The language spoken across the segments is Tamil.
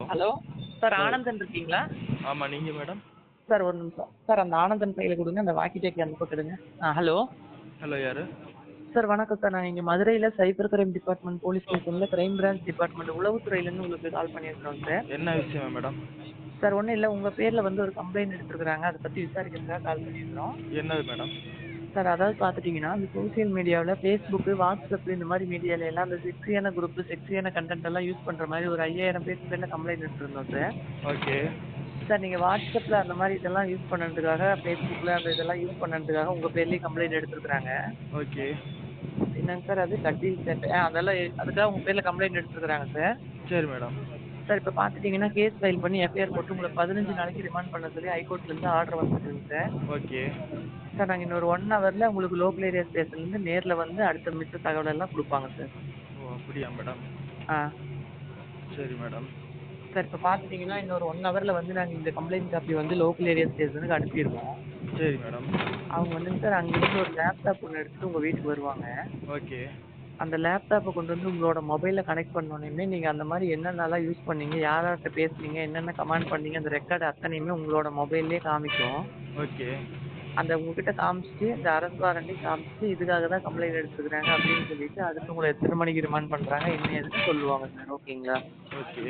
ஹலோ? சார் ஆனந்தன் இருக்கீங்களா? ஆமாம் நீங்கள் மேடம். சார் ஒரு நிமிஷம். சார் அந்த ஆனந்தன் கையில் கொடுங்க அந்த வாக்கி டேக்கி அந்த பக்கம் ஆ ஹலோ? ஹலோ யார்? சார் வணக்கம் சார். நான் இங்கே மதுரையில் சைபர் கிரைம் டிபார்ட்மெண்ட் போலீஸ் ஸ்டேஷனில் கிரைம் பிரான்ச் டிபார்ட்மெண்ட் உளவுத்துறையிலேருந்து உங்களுக்கு கால் பண்ணியிருக்கோம் சார். என்ன விஷயம் மேடம்? சார் ஒன்றும் இல்லை. உங்கள் பேரில் வந்து ஒரு கம்ப்ளைண்ட் எடுத்துருக்குறாங்க. அதை பற்றி விசாரிக்கிறதுக்காக கால் பண்ணியிருக்கிறோம். என்னது மேடம்? சார் அதாவது பார்த்துட்டிங்கன்னா இந்த சோஷியல் மீடியாவில் ஃபேஸ்புக்கு வாட்ஸ்அப் இந்த மாதிரி மீடியால எல்லாம் அந்த செக்ஸியான குரூப் செக்ஸியான கண்டென்ட் எல்லாம் யூஸ் பண்ணுற மாதிரி ஒரு ஐயாயிரம் பேருக்கு பேரில் கம்ப்ளைண்ட் எடுத்துருந்தோம் சார். ஓகே சார் நீங்கள் வாட்ஸ்அப்பில் அந்த மாதிரி இதெல்லாம் யூஸ் பண்ணதுக்காக ஃபேஸ்புக்கில் அந்த இதெல்லாம் யூஸ் பண்ணதுக்காக உங்கள் பேர்லேயே கம்ப்ளைண்ட் எடுத்துருக்குறாங்க. ஓகே என்னங்க சார் அது? கட்டி ஆ அதெல்லாம் அதுக்காக உங்கள் பேரில் கம்ப்ளைண்ட் எடுத்துருக்குறாங்க சார். சரி மேடம். சார் இப்போ பார்த்துட்டிங்கன்னா கேஸ் ஃபைல் பண்ணி எஃப்ஐஆர் போட்டு உங்களை பதினஞ்சு நாளைக்கு ரிமாண்ட் பண்ண சொல்லி ஹைகோர்ட்லேருந்து ஆர்டர் வந்துருக்குங்க சார். ஓகே சார் நாங்கள் இன்னொரு ஒன் ஹவரில் உங்களுக்கு லோக்கல் ஏரியா ஸ்டேஷன்லேருந்து நேரில் வந்து அடுத்த மிச்ச தகவல் எல்லாம் கொடுப்பாங்க சார் ஓ அப்படியா மேடம் ஆ. சரி மேடம் சார் இப்போ பார்த்துட்டிங்கன்னா இன்னொரு ஒன் ஹவரில் வந்து நாங்கள் இந்த கம்ப்ளைண்ட் காப்பி வந்து லோக்கல் ஏரியா ஸ்டேஷனுக்கு அனுப்பிடுவோம். சரி மேடம் அவங்க வந்துங்க சார் அங்கேருந்து ஒரு லேப்டாப் ஒன்று எடுத்துகிட்டு உங்கள் வீட்டுக்கு வருவாங்க. ஓகே. அந்த லேப்டாப்பை கொண்டு வந்து உங்களோட மொபைலில் கனெக்ட் பண்ணோன்னே நீங்கள் அந்த மாதிரி என்னென்னலாம் யூஸ் பண்ணீங்க யார்கிட்ட பேசுனீங்க என்னென்ன கமெண்ட் பண்ணீங்க அந்த ரெக்கார்டு அத்தனையுமே உங்களோட மொபைல்லே காமிக்கும். ஓகே. அந்த உங்ககிட்ட காமிச்சிட்டு இந்த அரசு வாரண்டி காமிச்சிட்டு இதுக்காக தான் கம்ப்ளைண்ட் எடுத்துக்கிறாங்க அப்படின்னு சொல்லிட்டு அதுக்கு உங்களை எத்தனை மணிக்கு ரிமாண்ட் பண்ணுறாங்க என்ன எதுன்னு சொல்லுவாங்க சார் ஓகேங்களா ஓகே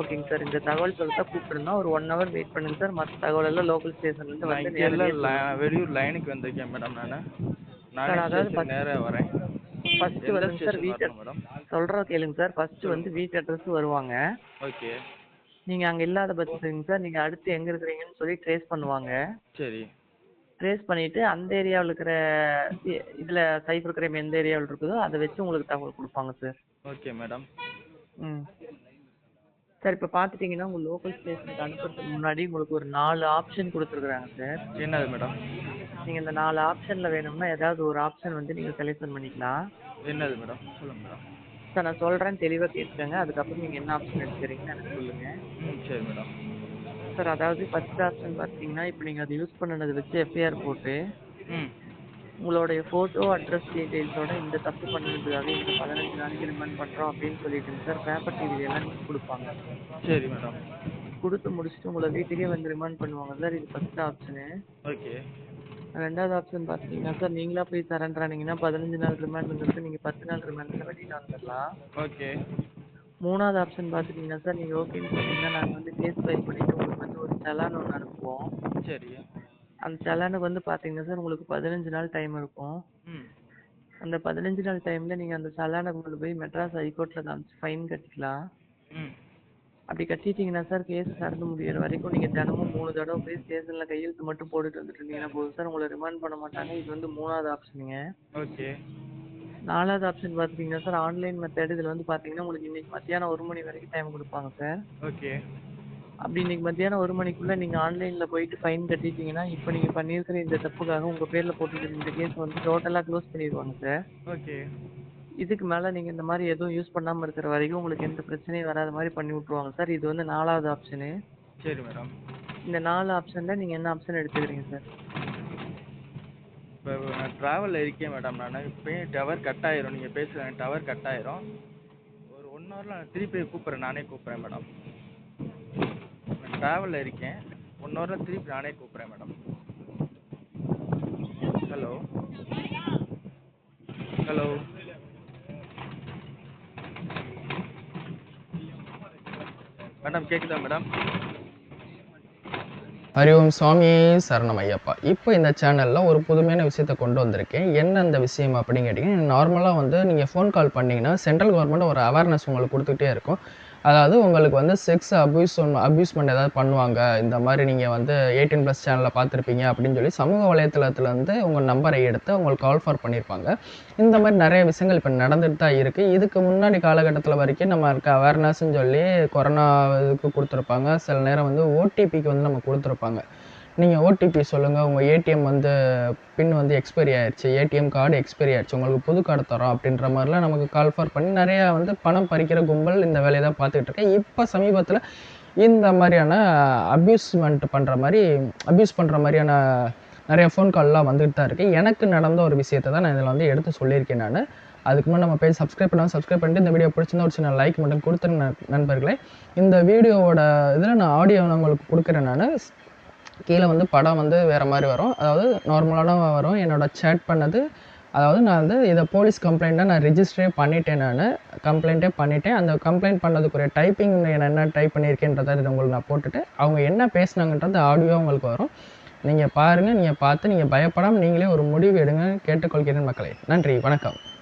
ஓகேங்க சார் இந்த தகவல் சொல்லிட்டா கூப்பிட்டுருந்தோம் ஒரு ஒன் ஹவர் வெயிட் பண்ணுங்க சார் மற்ற தகவல் எல்லாம் லோக்கல் ஸ்டேஷன்லேருந்து வந்து எல்லாம் வெளியூர் லைனுக்கு வந்திருக்கேன் மேடம் நான். நானே அதாவது நேராக வரேன். ஃபர்ஸ்ட் வந்துங்க சார் வீட்டு சொல்கிறத கேளுங்க சார் ஃபர்ஸ்ட் வந்து வீட்டு அட்ரஸ் வருவாங்க. ஓகே நீங்கள் அங்கே இல்லாத பட்சத்துக்கு சார் நீங்கள் அடுத்து எங்கே இருக்கிறீங்கன்னு சொல்லி ட்ரேஸ் பண்ணுவாங்க. சரி. ட்ரேஸ் பண்ணிவிட்டு அந்த ஏரியாவில் இருக்கிற இதில் சைபர் கிரைம் எந்த ஏரியாவில் இருக்குதோ அதை வச்சு உங்களுக்கு தகவல் கொடுப்பாங்க சார் ஓகே மேடம் ம். சார் இப்போ பார்த்துட்டிங்கன்னா உங்கள் லோக்கல் ஸ்டேஷனுக்கு அனுப்புறதுக்கு முன்னாடி உங்களுக்கு ஒரு நாலு ஆப்ஷன் கொடுத்துருக்குறாங்க சார் என்னது மேடம் நீங்கள் இந்த நாலு ஆப்ஷனில் வேணும்னா ஏதாவது ஒரு ஆப்ஷன் வந்து நீங்கள் செலெக்ஷன் பண்ணிக்கலாம். என்னது மேடம் சொல்லுங்கள் மேடம் சார் நான் சொல்கிறேன் தெளிவாக கேட்டுக்கோங்க. அதுக்கப்புறம் நீங்கள் என்ன ஆப்ஷன் எடுத்துக்கிறீங்கன்னு எனக்கு சொல்லுங்கள் ம் சரி மேடம் சார் அதாவது ஃபர்ஸ்ட் ஆப்ஷன் பார்த்தீங்கன்னா இப்போ நீங்கள் அதை யூஸ் பண்ணதை வச்சு எஃப்ஐஆர் போட்டு ம். உங்களுடைய ஃபோட்டோ அட்ரஸ் டீட்டெயில்ஸோட இந்த தப்பு பண்ணதுக்காக இந்த பதினஞ்சு நாளைக்கு ரிமைண்ட் பண்ணுறோம் அப்படின்னு சொல்லிட்டு சார். பேப்பர் டிவி எல்லாம் கொடுப்பாங்க. சரி மேடம் கொடுத்து முடிச்சுட்டு உங்களை வீட்டுக்கே வந்து ரிமைண்ட் பண்ணுவாங்க சார். இது ஃபர்ஸ்ட் ஆப்ஷனு ஓகே. ரெண்டாவது ஆப்ஷன் பார்த்தீங்கன்னா சார் நீங்களா போய் சரண்டர் ஆனீங்கன்னா பதினஞ்சு நாள் ரிமாண்ட்ங்கிறது நீங்கள் பத்து நாள் ரிமாண்டில் வெளியில் வந்துடலாம். ஓகே. மூணாவது ஆப்ஷன் பார்த்துட்டிங்கன்னா சார் நீங்கள் ஓகேன்னு சொன்னீங்கன்னா நாங்கள் வந்து கேஸ் ஃபைல் பண்ணிவிட்டு உங்களுக்கு வந்து ஒரு செலான் ஒன்று அனுப்புவோம். சரி. அந்த செலானுக்கு வந்து பார்த்தீங்கன்னா சார் உங்களுக்கு பதினஞ்சு நாள் டைம் இருக்கும். ம். அந்த பதினஞ்சு நாள் டைமில் நீங்கள் அந்த செலானை கொண்டு போய் மெட்ராஸ் ஹைகோர்ட்டில் காமிச்சு ஃபைன் கட்டிக்கலாம். ம். அப்படி கட்டிட்டீங்கன்னா சார் கேஸ் நடந்து முடியிற வரைக்கும் நீங்கள் தினமும் மூணு தடவை போய் ஸ்டேஷனில் கையெழுத்து மட்டும் போட்டுட்டு வந்துட்டு இருந்தீங்கன்னா போதும். சார் உங்களை ரிமாண்ட் பண்ண மாட்டாங்க. இது வந்து மூணாவது ஆப்ஷனுங்க ஓகே நாலாவது ஆப்ஷன் பார்த்துட்டிங்கன்னா சார் ஆன்லைன் மெத்தட் இதில் வந்து பார்த்தீங்கன்னா உங்களுக்கு இன்னைக்கு மத்தியானம் ஒரு மணி வரைக்கும் டைம் கொடுப்பாங்க சார் ஓகே அப்படி இன்னைக்கு மத்தியானம் ஒரு மணிக்குள்ளே நீங்கள் ஆன்லைனில் போயிட்டு ஃபைன் கட்டிட்டீங்கன்னா இப்போ நீங்கள் பண்ணியிருக்கிற இந்த தப்புக்காக உங்கள் பேரில் போட்டுருக்கிற இந்த கேஸ் வந்து டோட்டலாக க்ளோஸ் பண்ணிடுவாங்க சார் ஓகே இதுக்கு மேலே நீங்கள் இந்த மாதிரி எதுவும் யூஸ் பண்ணாமல் இருக்கிற வரைக்கும் உங்களுக்கு எந்த பிரச்சனையும் வராத மாதிரி பண்ணி விட்ருவாங்க சார் இது வந்து நாலாவது ஆப்ஷனு சரி மேடம் இந்த நாலு ஆப்ஷனில் நீங்கள் என்ன ஆப்ஷன் எடுத்துக்கிறீங்க சார் ட்ராவலில் இருக்கேன் மேடம் நான் இப்போயும் டவர் கட் ஆயிரும். நீங்கள் பேசுகிற டவர் கட் ஆயிரும். ஒரு ஒன் ஹவரில் நான் திருப்பி கூப்பிட்றேன். நானே கூப்பிட்றேன் மேடம் நான் ட்ராவலில் இருக்கேன். ஒன் ஹவரில் திருப்பி நானே கூப்பிட்றேன் மேடம் ஹலோ ஹலோ மேடம் கேட்குதா மேடம் ஹரி ஓம் சுவாமி சரணம் ஐயப்பா. இப்போ இந்த சேனலில் ஒரு புதுமையான விஷயத்தை கொண்டு வந்திருக்கேன். என்ன அந்த விஷயம் அப்படின்னு கேட்டிங்கன்னா நார்மலாக வந்து நீங்கள் ஃபோன் கால் பண்ணிங்கன்னா சென்ட்ரல் கவர்மெண்ட் ஒரு அவேர்னஸ் உங்களுக்கு கொடுத்துட்டே இருக்கும். அதாவது உங்களுக்கு வந்து செக்ஸ் அப்யூஸ் அப்யூஸ்மெண்ட் ஏதாவது பண்ணுவாங்க. இந்த மாதிரி நீங்கள் வந்து எயிட்டீன் ப்ளஸ் சேனலில் பார்த்துருப்பீங்க அப்படின்னு சொல்லி சமூக வலைத்தளத்துலேருந்து உங்கள் நம்பரை எடுத்து உங்களுக்கு கால் ஃபார் பண்ணியிருப்பாங்க. இந்த மாதிரி நிறைய விஷயங்கள் இப்போ நடந்துட்டு தான் இருக்குது இதுக்கு முன்னாடி காலகட்டத்தில் வரைக்கும் நம்ம இருக்க அவேர்னஸ்ன்னு சொல்லி கொரோனா இதுக்கு கொடுத்துருப்பாங்க. சில நேரம் வந்து ஓடிபிக்கு வந்து நம்ம கொடுத்துருப்பாங்க. நீங்கள் ஓடிபி சொல்லுங்கள் உங்கள் ஏடிஎம் வந்து பின் வந்து எக்ஸ்பைரி ஆயிடுச்சு ஏடிஎம் கார்டு எக்ஸ்பைரி ஆயிடுச்சு உங்களுக்கு புது கார்டு தரோம் அப்படின்ற மாதிரிலாம் நமக்கு கால் ஃபார் பண்ணி நிறையா வந்து பணம் பறிக்கிற கும்பல் இந்த வேலையை தான் பார்த்துக்கிட்டு இருக்கேன். இப்போ சமீபத்தில் இந்த மாதிரியான அப்யூஸ்மெண்ட் பண்ணுற மாதிரி அப்யூஸ் பண்ணுற மாதிரியான நிறைய ஃபோன் கால்லாம் வந்துட்டு தான் இருக்குது எனக்கு நடந்த ஒரு விஷயத்தை தான் நான் இதில் வந்து எடுத்து சொல்லியிருக்கேன் நான். அதுக்கு முன்னாடி நம்ம பேஜ் சப்ஸ்கிரைப் பண்ணால் சப்ஸ்கிரைப் பண்ணிட்டு இந்த வீடியோ பிடிச்சிருந்தா ஒரு சின்ன லைக் மட்டும் கொடுத்துருங்க நண்பர்களே. இந்த வீடியோவோட இதில் நான் ஆடியோ நான் உங்களுக்கு கொடுக்குறேன் நான். கீழே வந்து படம் வந்து வேறு மாதிரி வரும். அதாவது நார்மலான வரும். என்னோட சேட் பண்ணது அதாவது நான் வந்து இதை போலீஸ் கம்ப்ளைண்ட்டாக நான் ரிஜிஸ்டரே பண்ணிட்டேன் நான். கம்ப்ளைண்ட்டே பண்ணிட்டேன். அந்த கம்ப்ளைண்ட் பண்ணதுக்குரிய டைப்பிங் நான் என்ன டைப் பண்ணியிருக்கேன்றதை இதை உங்களுக்கு நான் போட்டுட்டு அவங்க என்ன பேசுனாங்கன்றது ஆடியோ உங்களுக்கு வரும். நீங்கள் பாருங்கள் நீங்கள் பார்த்து நீங்கள் பயப்படாமல் நீங்களே ஒரு முடிவு எடுங்க. கேட்டுக்கொள்கிறேன் மக்களே. நன்றி. வணக்கம்.